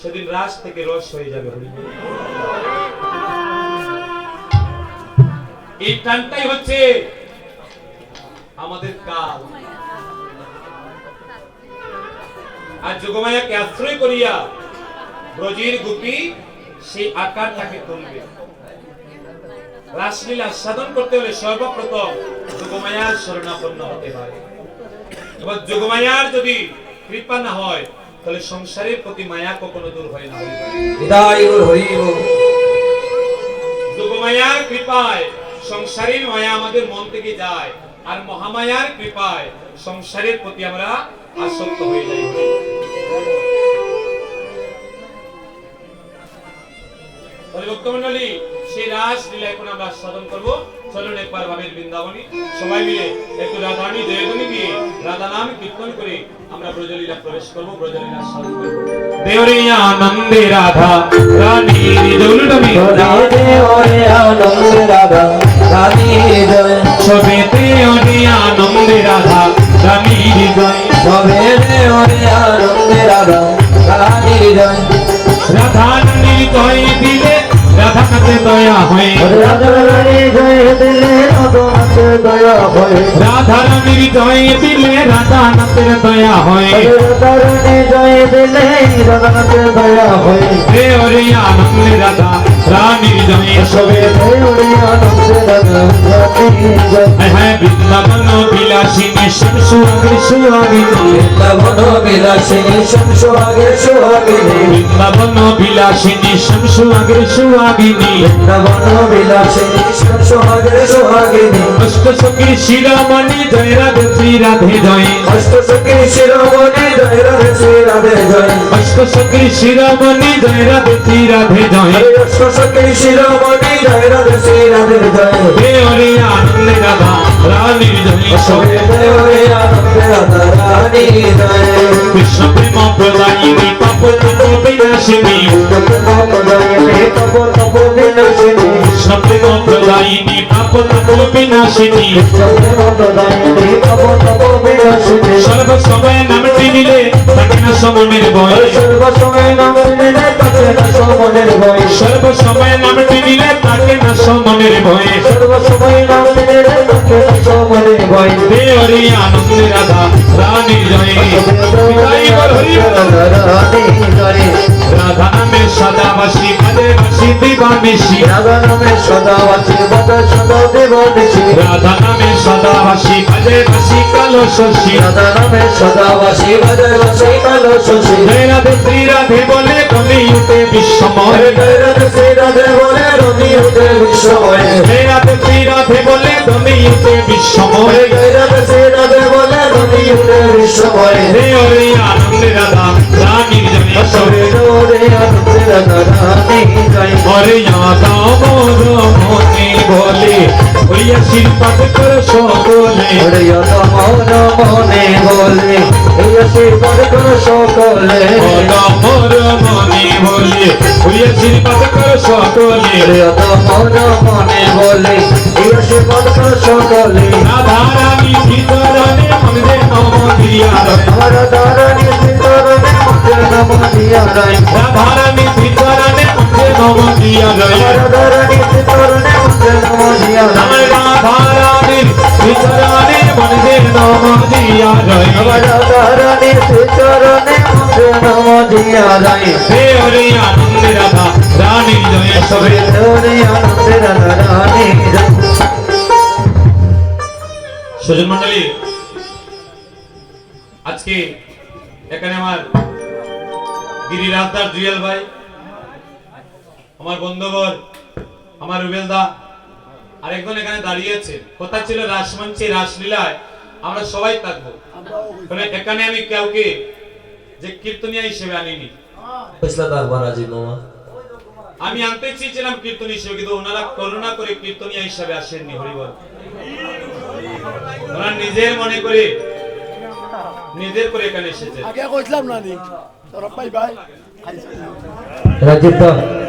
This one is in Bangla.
সেদিন রাস থেকে রস হয়ে যাবে এই টানটাই হচ্ছে আমাদের কাল। আর যোগমায়াকে আশ্রয় করিয়া ব্রজের গুপি সেই আকারটাকে তুলবে। রাসলীলা সাধন করতে হলে সর্বপ্রথম যোগমায়ার শরণাপন্ন হতে হয়। এবার যোগমায়ার যদি কৃপা না হয় তাহলে সংসারের প্রতি মায়া কখনো দূর হয় না। যোগমায়ার কৃপায় সংসারের মায়া আমাদের মন থেকে যায় আর মহামায়ার কৃপায় সংসারের প্রতি আমরা আসক্ত হয়ে যাই ভক্তমন্ডলী সেই রাস লীলা এখন আমরা সাধন করব। চলুন একবার ভাবের বৃন্দাবনী সবাই মিলে একটু রাধারানী দেবনী দিয়ে রাধা নাম কীর্তন করে আমরা ব্রজলীলা প্রবেশ করব ব্রজলীলা সাধন করব দেওরিয়া আনন্দে রাধা রানী জৌলুডমি রাধে। ওরে আনন্দ রাধা রানী জয়। সবেতে ওরে আনন্দে রাধা রানী জয়। সবে রে ওরে আনন্দ রাধা রানী জয়। রাধা রানীর জয় দিলে রাধা কাছে দয়া হয়। রাধা রানী রাধা রানীর জয় দিলে রাধা নাথের দয়া হয় রাধা রানী জয় দিলে রঘুনাথ দয়া হয় হে ওরে আনন্দে রাধা রানীর জয় সবে হায়, বৃন্দাবন বিলাসিনী সুহাগী সুহাগিনী লবণ বিলাসিনী সংসোহাগে সোহাগিনী। বৃন্দাবন বিলাসিনী সুহাগী সুহাগিনী লবণ বিলাসিনী সংসোহাগে সোহাগিনী। অষ্ট সখী শিরোমণি, জয় রাধে শ্রী রাধে জয়। অষ্ট সখী শিরোমণি, জয় রাধে শ্রী রাধে জয়। অষ্ট সখী শিরোমণি জয় রাধে শ্রী রাধে জয়। হে হরে আনন্দে রাধা রানীর জয়। সবে হরে আনন্দে রাধা রানী জয়। কৃষ্ণ প্রেম প্রদায়িনী পাপ তাপ বিনাশিনী। পাপ তাপ বিনাশিনী। সর্ব সময় নামটি নিলে থাকে না সমনের বয় সর্বসময় নাম নিলে তাকে না সমনের ভয় সর্ব সময় নামটি নিলে থাকে না সমনের বয় সর্বসময় নাম নিলে তাকে না সমনের ভয় হরি আনন্দে রাধা। রানী জয়। রাধা সদা বাসি পদে বাসি দিবানিসি রাধা নামে সদা বাসি বদ সদা দেব নিশি রাধা নামে সদা বাসি পদে বাসি কালো শশী রাধা নামে সদা বাসি বদ বাসি কালো শশী হে রাধে শ্রী রাধে বলে কবি উঠে বিশ্বময় জয় রাধে শ্রী রাধে বলে রবি উঠে বিশ্বময় হে রাধে শ্রী রাধে বলে কবি উঠে বিশ্বময় জয় রাধে শ্রী রাধে বলে রবি উঠে বিশ্বময় হে হরি আনন্দে রাধা। হরে মোর মনে বলে ওই আশীর্বাদ কর সকলে। হরে মন মনে বলে এই আশীর্বাদ করো সকলে। মোর মনে বলে ওই আশীর্বাদ কর সকলে। হরে মন মনে বলে এই আশীর্বাদ করো সকলে। রাধা রানী ভিতরনে মনে নম দিয়া রয় নম দিয়া রায় রাধা রানী ভিতরনে মনে নম দিয়া রয় আমার দারণী ভিতরনে মুখে নম দিয়া আমার রায় রাধা রানীর ভিতরনে মনে নম দিয়া রয় আমার দারণী ভিতরনে মুখে নম দিয়া রায় হে হরে আনন্দে রাধা রানীর জয় সবে হরে আনন্দে রাধা রানী জয় সুজন মন্ডলী আজকে এখানে আমার গিরিরাজদার জুয়েল ভাই, আমার বন্ধুবর, আমার রুবেল দা আর একজন এখানে দাঁড়িয়েছে কথা ছিল রাসমঞ্চে রাসলীলায়, আমরা সবাই থাকব। এখানে আমি কাউকে যে কীর্তনিয়া হিসেবে আনিনি। আমি আনতে চেয়েছিলাম কীর্তন হিসেবে, কিন্তু ওনারা করুণা করে কীর্তনিয়া হিসেবে আসেননি হরিবল ওনারা নিজের মনে করে, নিজের করে এখানে এসেছে আগে কইছিলাম না নি